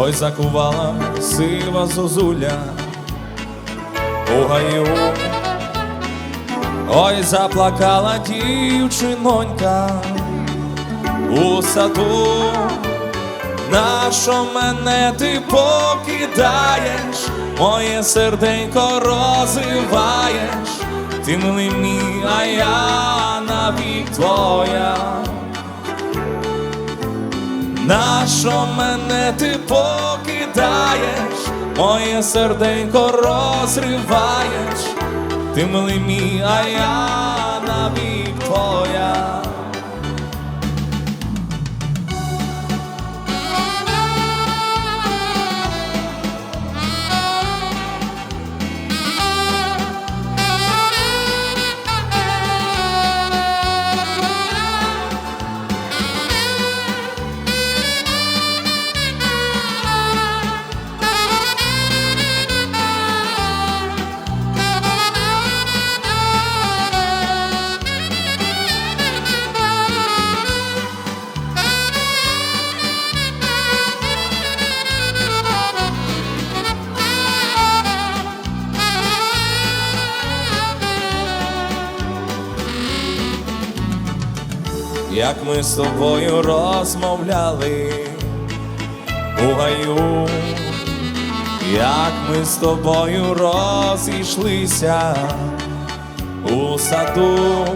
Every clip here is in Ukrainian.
ой закувала сива зозуля. У гаю, ой заплакала дівчинонька. У саду, нащо мене ти покидаєш, моє серденько розриваєш, ти милий мій, а я навік твоя. Нащо мене ти покидаєш, моє серденько розриваєш, ти милий мій, а я навік твоя. Як ми з тобою розмовляли у гаю, як ми з тобою розійшлися у саду,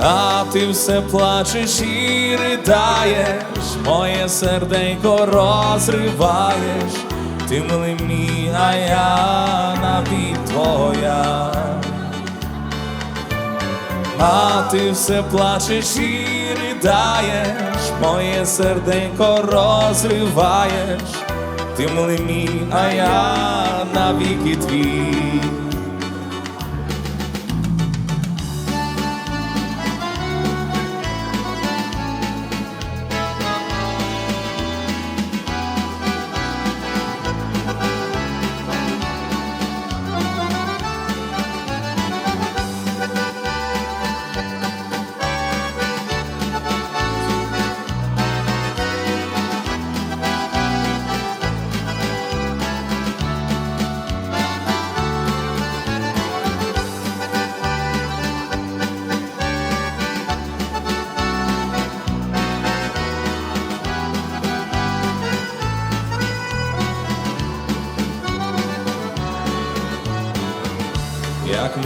а ти все плачеш і ридаєш, моє серденько розриваєш, ти милий мій, а я А ти все плачеш і ридаєш, моє серденько розриваєш, ти милий мій, а я навіки твій.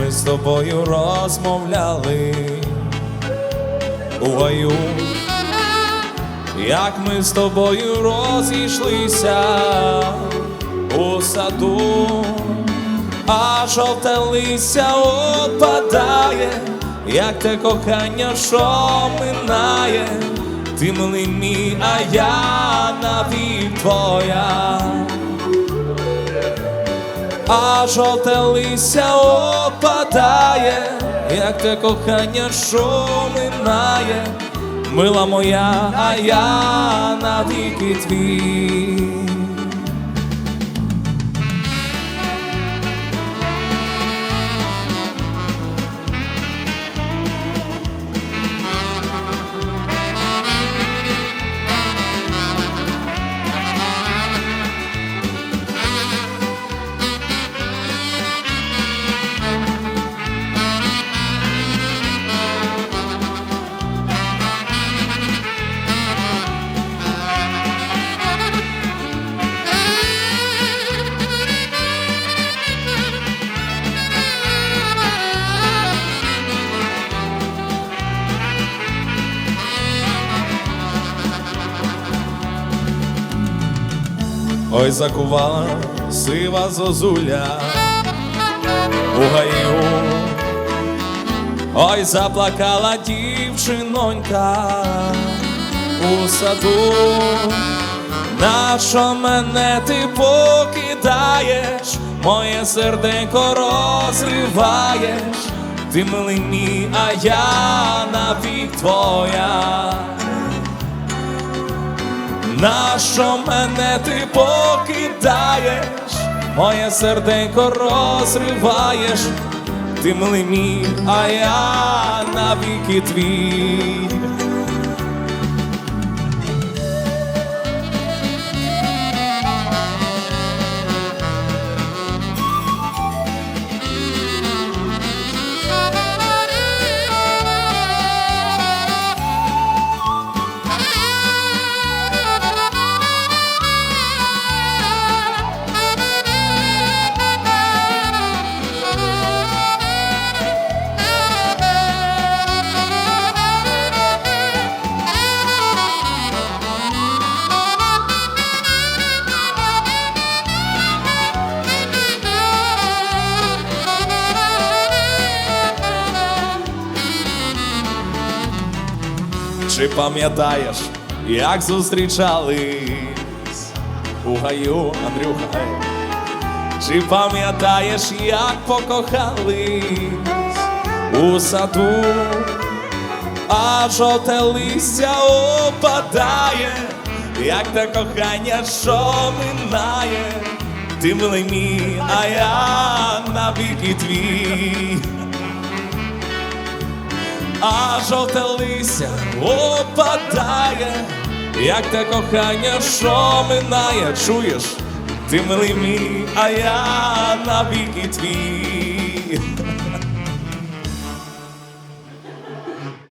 Ми з тобою розмовляли. У гаю, як ми з тобою розійшлися у саду, а жовте листя опадає, як те кохання, що минає, ти милий мій, а я навік твоя. А жовте листя опадає, як те кохання, що минає, мила моя, а я навіки твій. Ой, закувала сива зозуля. У. Гаю, ой, заплакала дівчинонька. У саду, нащо мене ти покидаєш, моє серденько розриваєш, ти милий мій, а я навік твоя. Нащо мене ти покидаєш, моє серденько розриваєш, ти милий мій, а я навіки твій. Чи пам'ятаєш, як зустрічались у гаю, Андрюха? Чи пам'ятаєш, як покохались у саду, а жовте листя опадає, як те кохання, що минає, ти милий мій, а я навіки твій. А жовте листя опадає, як те кохання, що минає, чуєш, ти милий мій, а я навіки твій.